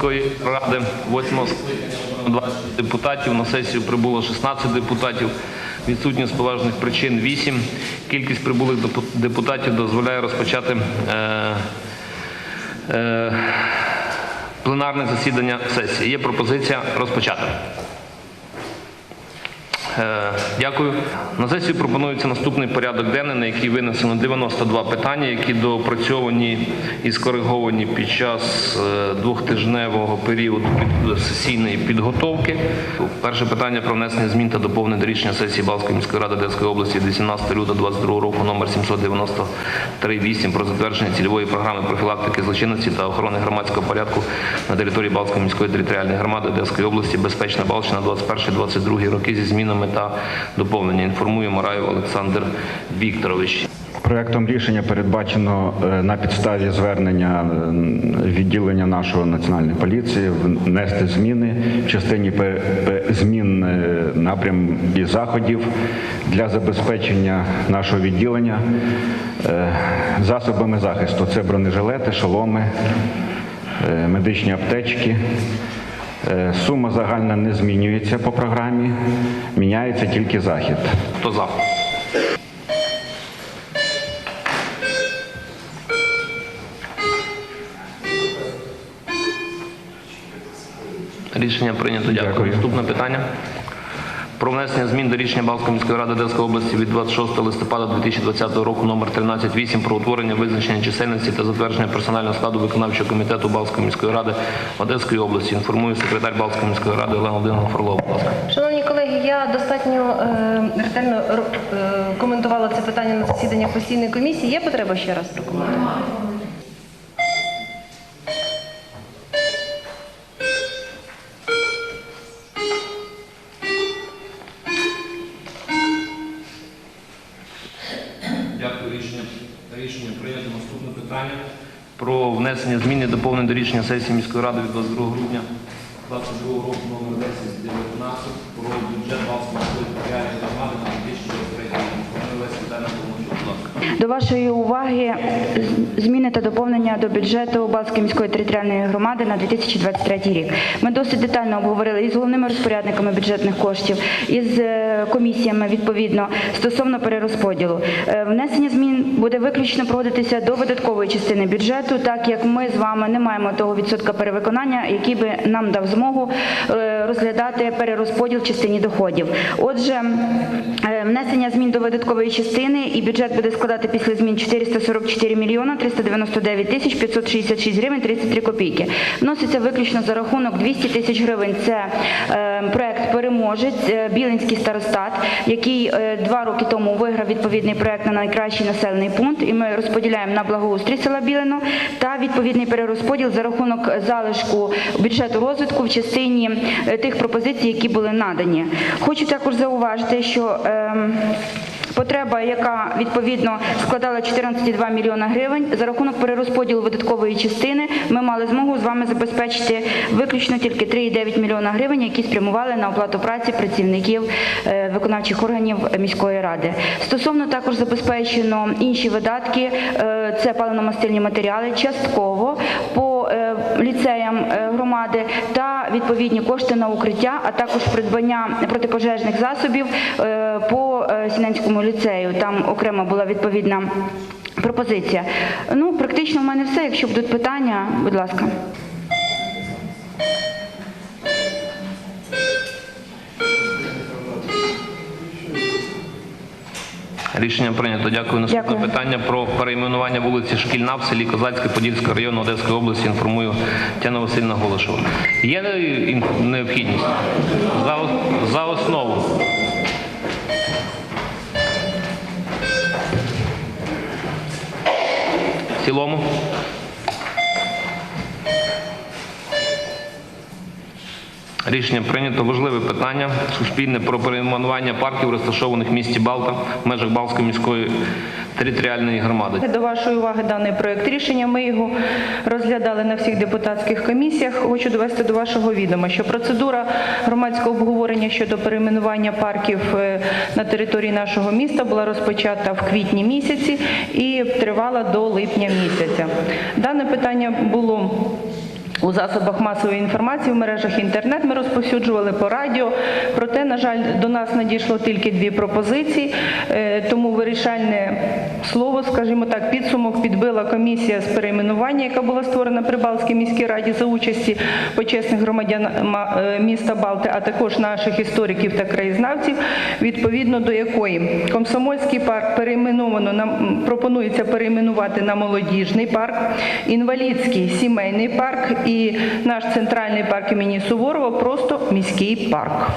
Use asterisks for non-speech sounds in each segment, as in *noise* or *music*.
міської ради, 8 20 депутатів. На сесію прибуло 16 депутатів. Відсутні з поважних причин 8. Кількість прибулих депутатів дозволяє розпочати е, е, пленарне засідання сесії. Є пропозиція розпочати. Е, Дякую. На сесію пропонується наступний порядок денний, на який винесено 92 питання, які доопрацьовані і скориговані під час е, двохтижневого періоду сесійної підготовки. Перше питання про внесення змін та доповнень до рішення сесії Балської міської ради Одеської області 18 лютого 2022 року номер 793.8 про затвердження цільової програми профілактики злочинності та охорони громадського порядку на території Балської міської територіальної громади Одеської області Безпечна Балщина 21-22 роки зі змінами та доповнення. Інформує Мораєв Олександр Вікторович. Проектом рішення передбачено е, на підставі звернення е, відділення нашого національної поліції внести зміни в частині змін е, напрям і заходів для забезпечення нашого відділення засобами захисту. Це бронежилети, шоломи, медичні аптечки. Е, Сума загальна не змінюється по програмі, міняється тільки захід. Хто за? Рішення прийнято. Дякую. Дякую. Наступне питання. Про внесення змін до рішення Балської міської ради Одеської області від 26 листопада 2020 року номер 13.8 про утворення визначення чисельності та затвердження персонального складу виконавчого комітету Балської міської ради Одеської області. Інформує секретар Балської міської ради Олена Володимирівна Фролова. Шановні колеги, я достатньо е, ретельно е, коментувала це питання на засіданнях постійної комісії. Є потреба ще раз прокоментувати? Рішення, рішення прийнято. Наступне питання про внесення змін і доповнень до рішення сесії міської ради від 22 грудня 2022 року номер 1019 про бюджет Балської територіальної громади на 2023 рік. До вашої уваги зміни та доповнення до бюджету Балської міської територіальної громади на 2023 рік. Ми досить детально обговорили із головними розпорядниками бюджетних коштів, із е, комісіями відповідно стосовно перерозподілу. Е, Внесення змін буде виключно проводитися до видаткової частини бюджету, так як ми з вами не маємо того відсотка перевиконання, який би нам дав змогу е, розглядати перерозподіл частині доходів. Отже, внесення змін до видаткової частини і бюджет буде складати після змін 444 мільйона 399 тисяч 566 гривень 33 копійки. Вноситься виключно за рахунок 200 тисяч гривень. Це е, проект переможець е, Білинський старостат, який е, два роки тому виграв відповідний проект на найкращий населений пункт. І ми розподіляємо на благоустрій села Білино та відповідний перерозподіл за рахунок залишку бюджету розвитку в частині е, тих пропозицій, які були надані. Хочу також зауважити, що ем, Потреба, яка відповідно складала 14,2 мільйона гривень, за рахунок перерозподілу видаткової частини ми мали змогу з вами забезпечити виключно тільки 3,9 мільйона гривень, які спрямували на оплату праці працівників е, виконавчих органів міської ради. Стосовно також забезпечено інші видатки, е, це паливно-мастильні матеріали, частково по е, ліцеям громади та відповідні кошти на укриття, а також придбання протипожежних засобів по Сіненському ліцею. Там окремо була відповідна пропозиція. Ну, практично в мене все. Якщо будуть питання, будь ласка. Рішення прийнято. Дякую. Наступне Дякую. питання про перейменування вулиці Шкільна в селі Козацьке Подільського району Одеської області. Інформую Тетяна Васильівна Голошева. Є необхідність? За, за основу. Цілому? Рішення прийнято. Важливе питання. Суспільне про перейменування парків, розташованих в місті Балта в межах Балтської міської територіальної громади. До вашої уваги даний проект рішення. Ми його розглядали на всіх депутатських комісіях. Хочу довести до вашого відома, що процедура громадського обговорення щодо перейменування парків е, на території нашого міста була розпочата в квітні місяці і тривала до липня місяця. Дане питання було у засобах масової інформації в мережах інтернет. Ми розповсюджували по радіо. Проте, на жаль, до нас надійшло тільки дві пропозиції. Е, Тому вирішальне слово, скажімо так, підсумок підбила комісія з перейменування, яка була створена при Балтській міській раді за участі почесних громадян е, міста Балти, а також наших істориків та краєзнавців, відповідно до якої Комсомольський парк перейменовано на пропонується перейменувати на молодіжний парк, інвалідський сімейний парк і наш центральний парк імені Суворова просто міський парк.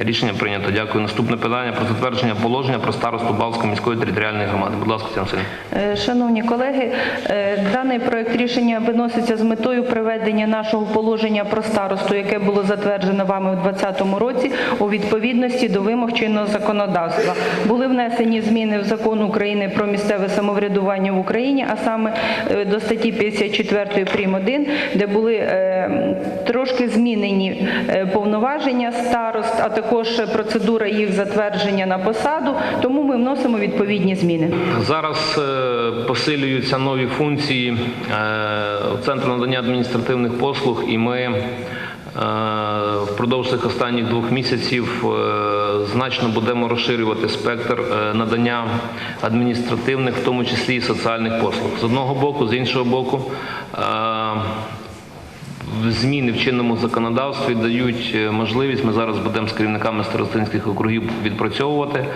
Рішення прийнято. Дякую. Наступне питання про затвердження положення про старосту Балтської міської територіальної громади. Будь ласка, Васильівна. Е, Шановні колеги, е, даний проект рішення виноситься з метою приведення нашого положення про старосту, яке було затверджено вами у 2020 році, у відповідності до вимог чинного законодавства. Були внесені зміни в закон України про місцеве самоврядування в Україні, а саме е, до статті 54 прим. 1, де були трошки змінені повноваження старост, а також процедура їх затвердження на посаду. Тому ми вносимо відповідні зміни. Зараз е, посилюються нові функції е, Центру надання адміністративних послуг, і ми е, впродовж цих останніх двох місяців значно будемо розширювати спектр надання адміністративних, в тому числі і соціальних послуг. З одного боку, з іншого боку. Зміни в чинному законодавстві дають е, можливість. Ми зараз будемо з керівниками старостинських округів відпрацьовувати.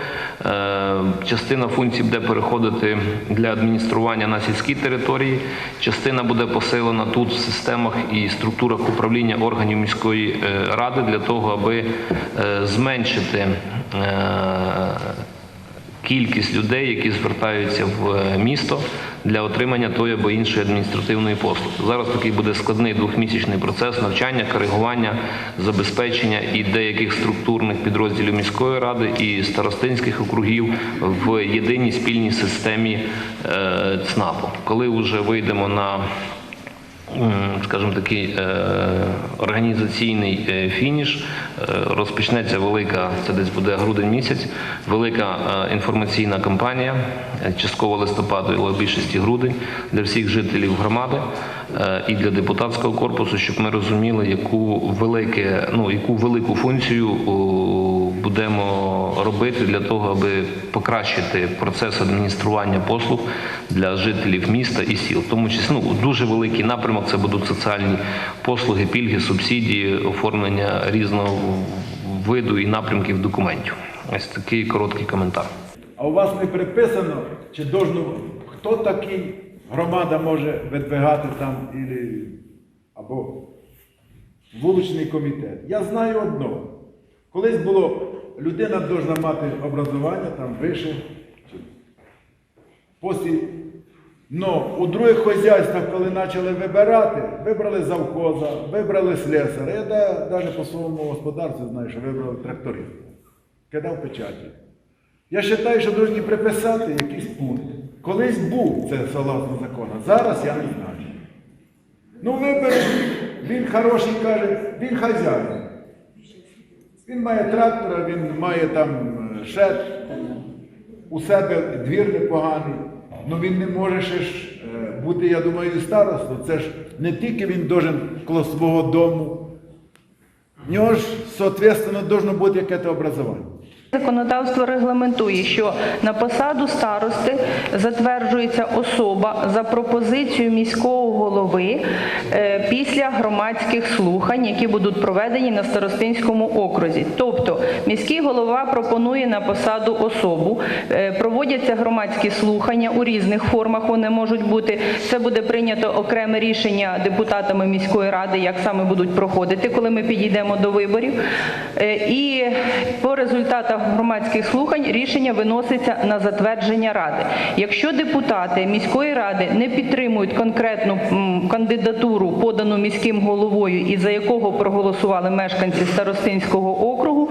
Е, Частина функцій буде переходити для адміністрування на сільській території. Частина буде посилена тут в системах і структурах управління органів міської е, ради для того, аби зменшити кількість людей, які звертаються в місто для отримання тої або іншої адміністративної послуги. Зараз такий буде складний двохмісячний процес навчання, коригування, забезпечення і деяких структурних підрозділів міської ради і старостинських округів в єдиній спільній системі е, ЦНАПу. Коли вже вийдемо на скажімо такий е, організаційний е, фініш. Е, Розпочнеться велика, це десь буде грудень місяць, велика е, інформаційна кампанія, е, частково листопаду, але в більшості грудень для всіх жителів громади е, і для депутатського корпусу, щоб ми розуміли, яку велике, ну яку велику функцію будемо робити для того, аби покращити процес адміністрування послуг для жителів міста і сіл. Тому числі ну, дуже великий напрямок це будуть соціальні послуги, пільги, субсидії, оформлення різного виду і напрямків документів. Ось такий короткий коментар. А у вас не приписано, чи должно, хто такий громада може видвигати там ілі, або вуличний комітет. Я знаю одного. Колись було, людина должна мати образування там вище. но у других хозяйствах, коли почали вибирати, вибрали завхоза, вибрали слесаря. Я навіть по своєму господарству знаю, що вибрали тракториста. Кидав печаті. Я вважаю, що повинні приписати якийсь пункт. Колись був це согласно закону, зараз я не знаю. Ну виберуть, він хороший каже, він хазяїн. Він має трактора, він має там е, шед, у себе двір непоганий. Ну він не може ще ж е, бути, я думаю, і старостою. Це ж не тільки він должен коло свого дому. В нього ж, соответственно, должно бути якесь образування. Законодавство регламентує, що на посаду старости затверджується особа за пропозицією міського голови е, після громадських слухань, які будуть проведені на старостинському окрузі. Тобто міський голова пропонує на посаду особу, е, проводяться громадські слухання у різних формах. Вони можуть бути. Це буде прийнято окреме рішення депутатами міської ради, як саме будуть проходити, коли ми підійдемо до виборів. Е, І по результатах громадських слухань рішення виноситься на затвердження ради. Якщо депутати міської ради не підтримують конкретну кандидатуру, подану міським головою, і за якого проголосували мешканці Старостинського округу,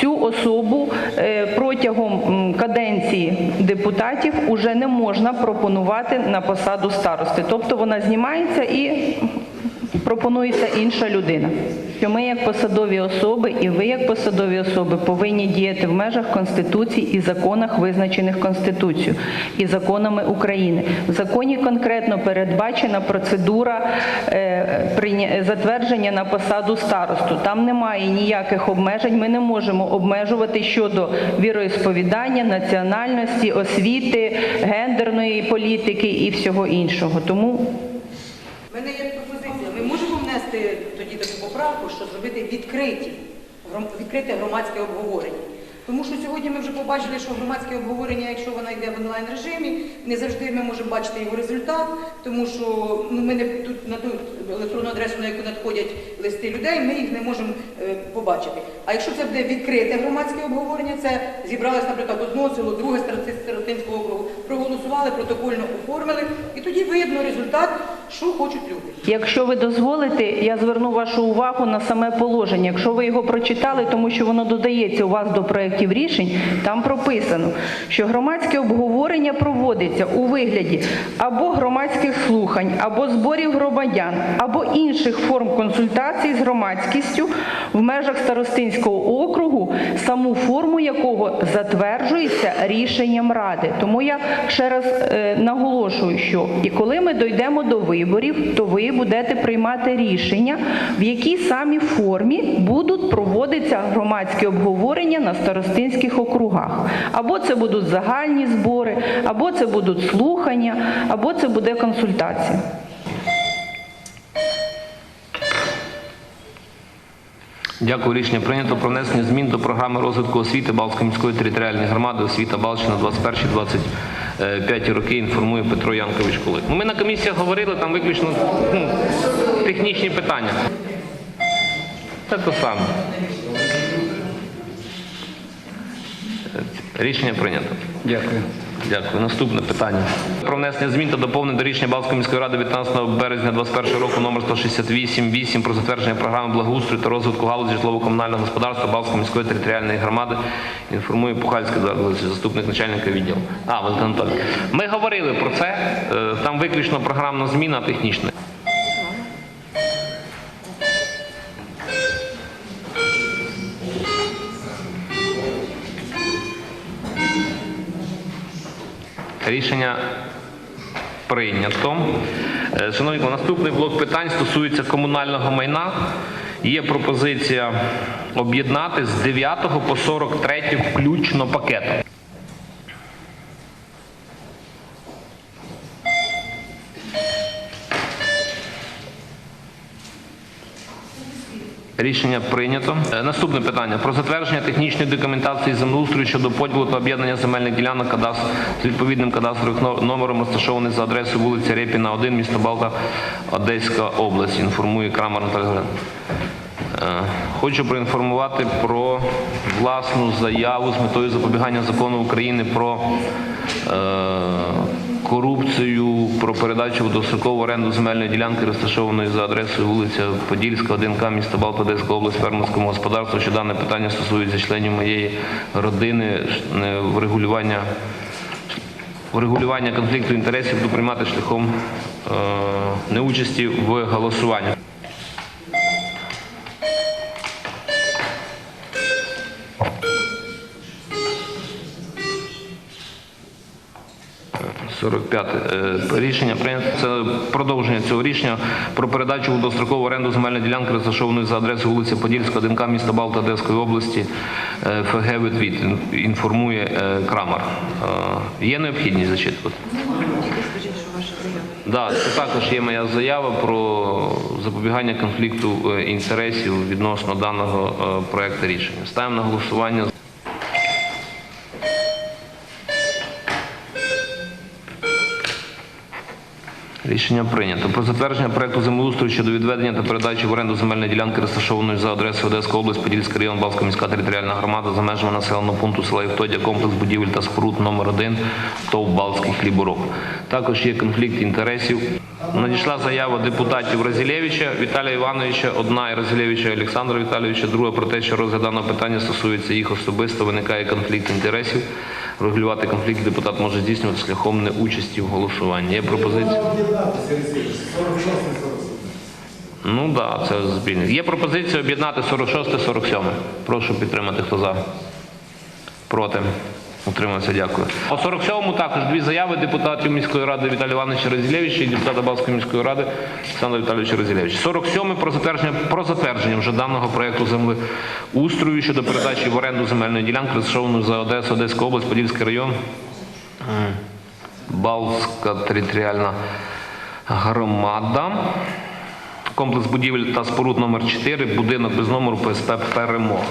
цю особу е, протягом каденції депутатів уже не можна пропонувати на посаду старости. Тобто вона знімається і пропонується інша людина. Що ми як посадові особи і ви як посадові особи повинні діяти в межах Конституції і законах, визначених Конституцією і законами України. В законі конкретно передбачена процедура е, затвердження на посаду старосту. Там немає ніяких обмежень. Ми не можемо обмежувати щодо віроісповідання, національності, освіти, гендерної політики і всього іншого. Тому мене є внести тоді таку поправку, що зробити відкриті, відкрите громадське обговорення. Тому що сьогодні ми вже побачили, що громадське обговорення, якщо воно йде в онлайн режимі, не завжди ми можемо бачити його результат, тому що ну, ми не тут на ту електронну адресу, на яку надходять листи людей, ми їх не можемо е, побачити. А якщо це буде відкрите громадське обговорення, це зібралось, наприклад, одного село, друге старостинського округу, проголосували, протокольно оформили, і тоді видно результат, що хочуть люди. Якщо ви дозволите, я зверну вашу увагу на саме положення. Якщо ви його прочитали, тому що воно додається у вас до проєктів рішень, там прописано, що громадське обговорення проводиться у вигляді або громадських слухань, або зборів громадян, або інших форм консультацій з громадськістю в межах старостинського округу, саму форму якого затверджується рішенням ради. Тому я ще раз е, наголошую, що і коли ми дійдемо до виборів, то ви будете приймати рішення, в якій самій формі будуть проводитися громадські обговорення на старостинських округах. Або це будуть загальні збори, або це будуть слухання, або це буде консультація. Дякую. Рішення прийнято про внесення змін до програми розвитку освіти Балтської міської територіальної громади освіта Балщина 21-25 роки. Інформує Петро Янкович Кулик. Ну, ми на комісіях говорили, там виключно ну, технічні питання. Це те саме. Рішення прийнято. Дякую. Дякую. Наступне питання. Про внесення змін та доповнень до рішення Балтської міської ради 19 березня 2021 року номер 168-8 про затвердження програми благоустрою та розвитку галузі житлово-комунального господарства Балтської міської територіальної громади. Інформує Пухальський заступник начальника відділу. А, Валентин Анатолійович. Ми говорили про це. Е, Там виключно програмна зміна технічна. Рішення прийнято. Е, Шановні, наступний блок питань стосується комунального майна. Є пропозиція об'єднати з 9 по 43 включно пакетом. Рішення прийнято. Е, Наступне питання про затвердження технічної документації землеустрою щодо поділу та об'єднання земельних ділянок кадастр з відповідним кадастровим номером, розташований за адресою вулиця Репіна, 1, місто Балта, Одеська область. Інформує Крамер Наталія Е, Хочу проінформувати про власну заяву з метою запобігання закону України про е, корупцію, про передачу в дострокову оренду земельної ділянки, розташованої за адресою вулиця Подільська, 1К, місто Балта, Одеська область, фермерському господарству, що дане питання стосується членів моєї родини, е, врегулювання врегулювання конфлікту інтересів буду приймати шляхом е, неучасті в голосуванні. 45 е, рішення прийнято. Це продовження цього рішення про передачу у дострокову оренду земельної ділянки, розташованої за адресою вулиця Подільська, ДНК міста Балта Одеської області, е, ФГ Витвіт, інформує е, Крамер. Е, Є необхідність зачитувати? Да, це також є моя заява про запобігання конфлікту інтересів відносно даного проекту рішення. Ставимо на голосування. Рішення прийнято. Про затвердження проекту землеустрою щодо відведення та передачі в оренду земельної ділянки, розташованої за адресою Одеська область, Подільський район, Балська міська територіальна громада за межами населеного пункту села Євтодія, комплекс будівель та споруд номер 1 ТОВ Балтський хлібороб. Також є конфлікт інтересів. Надійшла заява депутатів Разілєвича Віталія Івановича, одна і Разілєвича Олександра Віталійовича, друга про те, що розгляд даного питання стосується їх особисто, виникає конфлікт інтересів. Регулювати конфлікт депутат може здійснювати шляхом неучасті в голосуванні. Є пропозиція? Ну так, да, це спільник. Є пропозиція об'єднати 46 47. Прошу підтримати, хто за. Проти. Утримався, дякую. По 47-му також дві заяви депутатів міської ради Віталія Івановича Розілєвича і депутата Балтської міської ради Олександра Віталійовича Розілєвича. 47 про затвердження про затвердження вже даного проекту землеустрою щодо передачі в оренду земельної ділянки, розташованої за Одесу, Одеська область, Подільський район. М. Балтська територіальна громада. Комплекс будівель та споруд номер 4 будинок без номеру ПСП Перемога.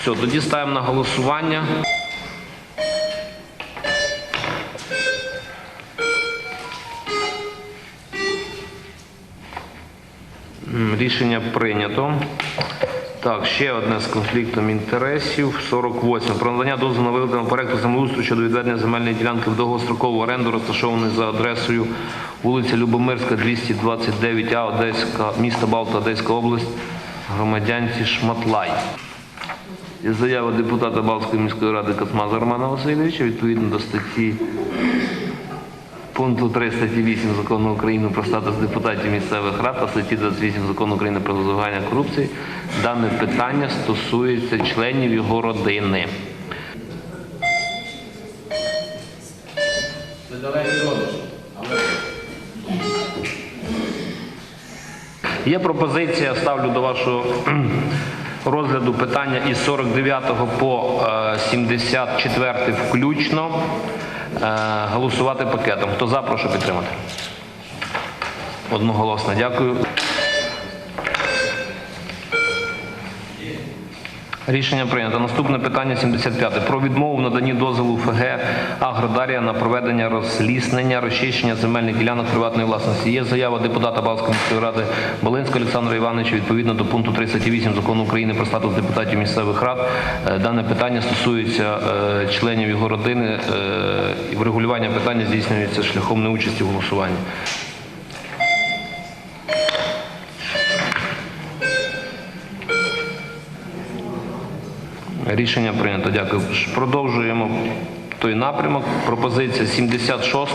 Все, тоді ставимо на голосування. Рішення прийнято. Так, ще одне з конфліктом інтересів. 48. Про надання дозволу на виготовлення проекту землеустрою щодо відведення земельної ділянки в довгострокову оренду, розташованої за адресою вулиця Любомирська, 229А, Одеська, місто Балта, Одеська область, громадянці Шматлай. Заява депутата Балтської міської ради Кацмаза Романа Васильовича відповідно до статті пункту 3 статті 8 закону України про статус депутатів місцевих рад та статті 28 закону України про запобігання корупції дане питання стосується членів його родини. Є пропозиція, ставлю до вашого *clears throat* розгляду питання із 49 по е, 74 включно. Е, Голосувати пакетом. Хто за, прошу підтримати. Одноголосно. Дякую. Рішення прийнято. Наступне питання 75. Про відмову в наданні дозволу ФГ Агродарія на проведення розліснення, розчищення земельних ділянок приватної власності. Є заява депутата Балської міської ради Волинського Олександра Івановича відповідно до пункту 38 закону України про статус депутатів місцевих рад. Е, Дане питання стосується е, членів його родини е, врегулювання питання здійснюється шляхом неучасті в голосуванні. Рішення прийнято. Дякую. Продовжуємо той напрямок. Пропозиція 76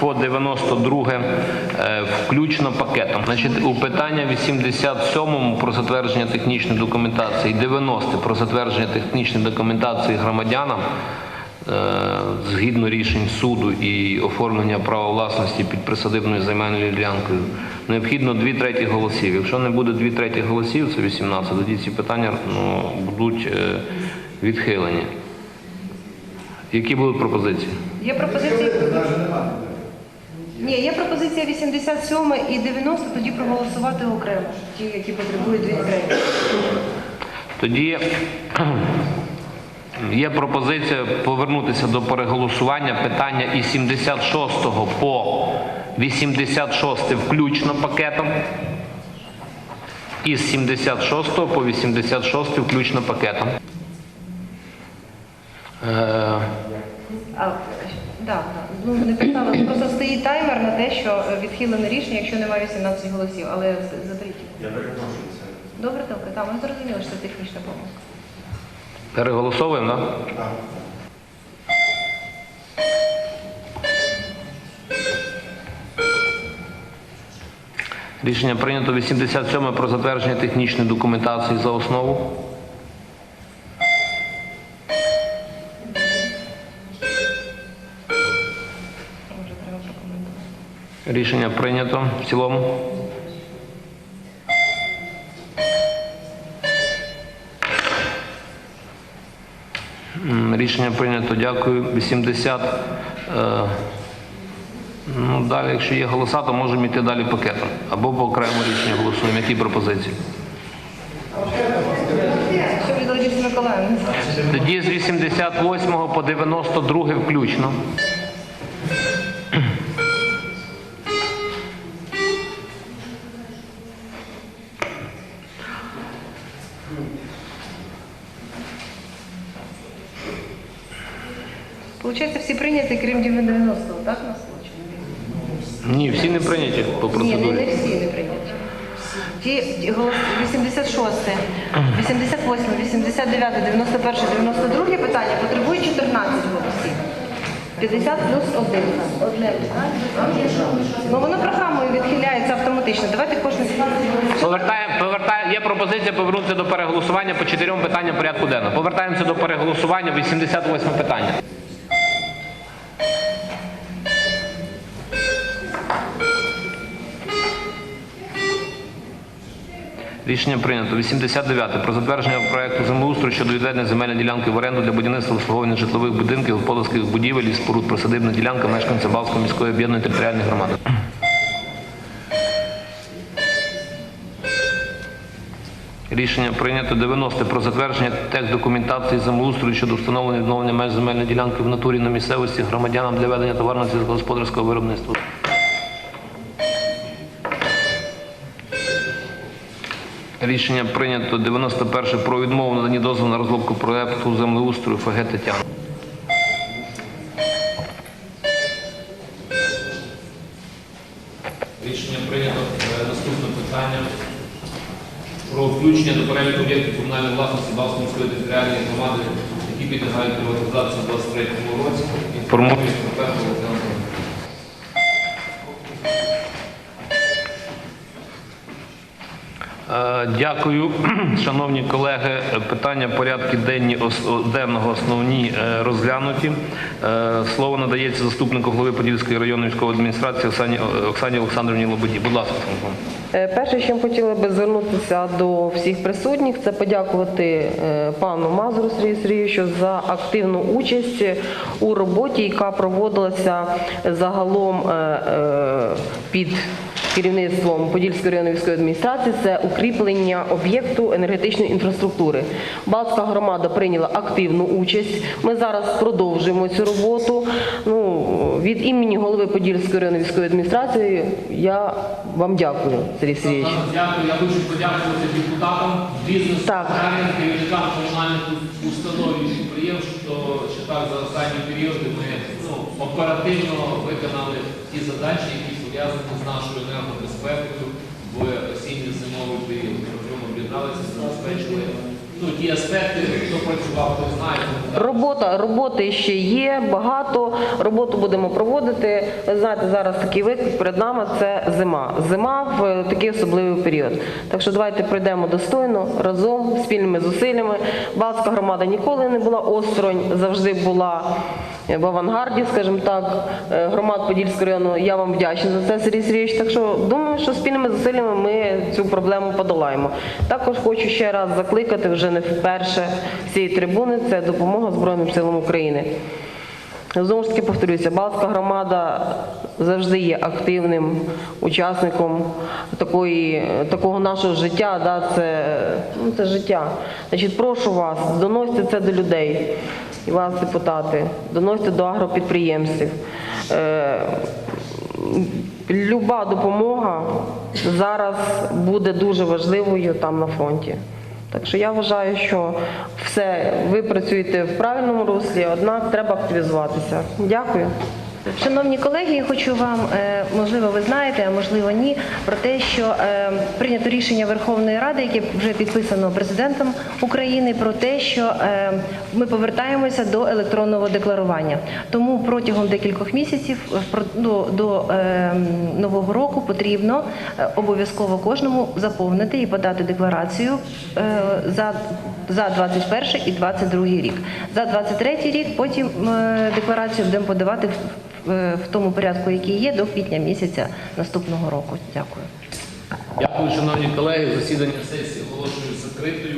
по 92 е, включно пакетом. Значить, у питання 87 про затвердження технічної документації, 90 про затвердження технічної документації громадянам згідно рішень суду і оформлення права власності під присадибною земельною ділянкою, необхідно 2 треті голосів. Якщо не буде 2 треті голосів, це 18, тоді ці питання ну, будуть е, відхилені. Які будуть пропозиції? Є пропозиція. Ні, є пропозиція 87 і 90, тоді проголосувати окремо. Ті, які потребують дві треті. Тоді є пропозиція повернутися до переголосування питання із 76 по 86 включно пакетом. Із 76 по 86 включно пакетом. Е, А, да, да. Ну, не поставили. Просто стоїть таймер на те, що відхилене рішення, якщо немає 18 голосів, але з- за третій. Я перепрошую це. Добре, добре. Там ми зрозуміли, що це технічна помилка. Переголосовуємо, так? Да? Рішення прийнято 87 про затвердження технічної документації за основу. Рішення прийнято в цілому. Рішення прийнято, дякую. 80. Е, ну, далі, якщо є голоса, то можемо йти далі пакетом. Або по окремому рішенню голосуємо. Які пропозиції? Тоді з 88 по 92 включно. Прийняті, 90-го, так, на случай? Ні, всі не прийняті по Ні, не, не всі не прийняті. Ті ті 86, 88, 89, 91, 92 питання потребують 14 голосів. 50 плюс 1. Одне. Ну воно програмою відхиляється автоматично. Давайте кожне Повертаємо, повертаємо. Є пропозиція повернутися до переголосування по чотирьом питанням порядку денного. Повертаємося до переголосування. 88 питання. Рішення прийнято. 89. Про затвердження проекту землеустрою щодо відведення земельної ділянки в оренду для будівництва обслуговування житлових будинків, господарських будівель і споруд присадибна ділянка мешканця Балтської міської об'єднаної територіальної громади. Рішення прийнято 90 про затвердження тех документації землеустрою щодо встановлення відновлення меж земельної ділянки в натурі на місцевості громадянам для ведення товарного сільськогосподарського виробництва. Рішення прийнято 91 про відмову надані дозволу на розробку проекту землеустрою ФГ Тетяна. Рішення прийнято. Е, Наступне питання про включення до переліку об'єктів комунальної власності Балської міської територіальної громади, які підлягають приватизації у 2023 році. Інформує експерт Олександр. Дякую, *clears throat* шановні колеги. Питання порядки денні денного основні е, розглянуті. Е, Слово надається заступнику голови Подільської районної військової адміністрації Оксані Оксані Олександрівні Лободі. Будь ласка. Е, Перше, чим хотіла би звернутися до всіх присутніх, це подякувати е, пану Мазуру Сергію Сергійовичу за активну участь у роботі, яка проводилася загалом е, е, під керівництвом Подільської районної військової адміністрації. Це укріплення об'єкту енергетичної інфраструктури. Балтська громада прийняла активну участь. Ми зараз продовжуємо цю роботу. Ну, від імені голови Подільської районної військової адміністрації я вам дякую, Сергій Сергійович. Дякую. Я хочу подякувати депутатам, бізнесу, керівникам комунальних установ і підприємств, що, що так за останні періоди ми ну, оперативно виконали ті задачі, які пов'язані з нашою енергобезпекою в осінньо-зимовий період. Ми об'єдналися, забезпечили ну, ті аспекти, хто працював, хто знає. Робота, роботи ще є багато. Роботу будемо проводити. Ви знаєте, зараз такий виклик перед нами це зима. Зима в такий особливий період. Так що давайте пройдемо достойно разом спільними зусиллями. Балтська громада ніколи не була осторонь, завжди була в авангарді, скажімо так. Е, Громад Подільського району. Я вам вдячна за це, Сергій Сергійович. Так що думаю, що спільними зусиллями ми цю проблему подолаємо. Також хочу ще раз закликати вже не вперше цієї трибуни. Це допомога Збройним силам України. Знову ж таки повторюся, Балтська громада завжди є активним учасником такої, такого нашого життя. Да, це, ну, це життя. Значить, прошу вас, доносьте це до людей, і вас, депутати, доносьте до агропідприємців. Е, Люба допомога зараз буде дуже важливою там на фронті. Так що я вважаю, що все ви працюєте в правильному руслі, однак треба активізуватися. Дякую. Шановні колеги, я хочу вам, е, можливо, ви знаєте, а можливо ні, про те, що е, прийнято рішення Верховної Ради, яке вже підписано президентом України, про те, що е, ми повертаємося до електронного декларування. Тому протягом декількох місяців до, нового року потрібно обов'язково кожному заповнити і подати декларацію за, за 21 і 22 рік. За 23 рік потім декларацію будемо подавати в, в тому порядку, який є, до квітня місяця наступного року. Дякую. Дякую, шановні колеги. Засідання сесії оголошую закритою.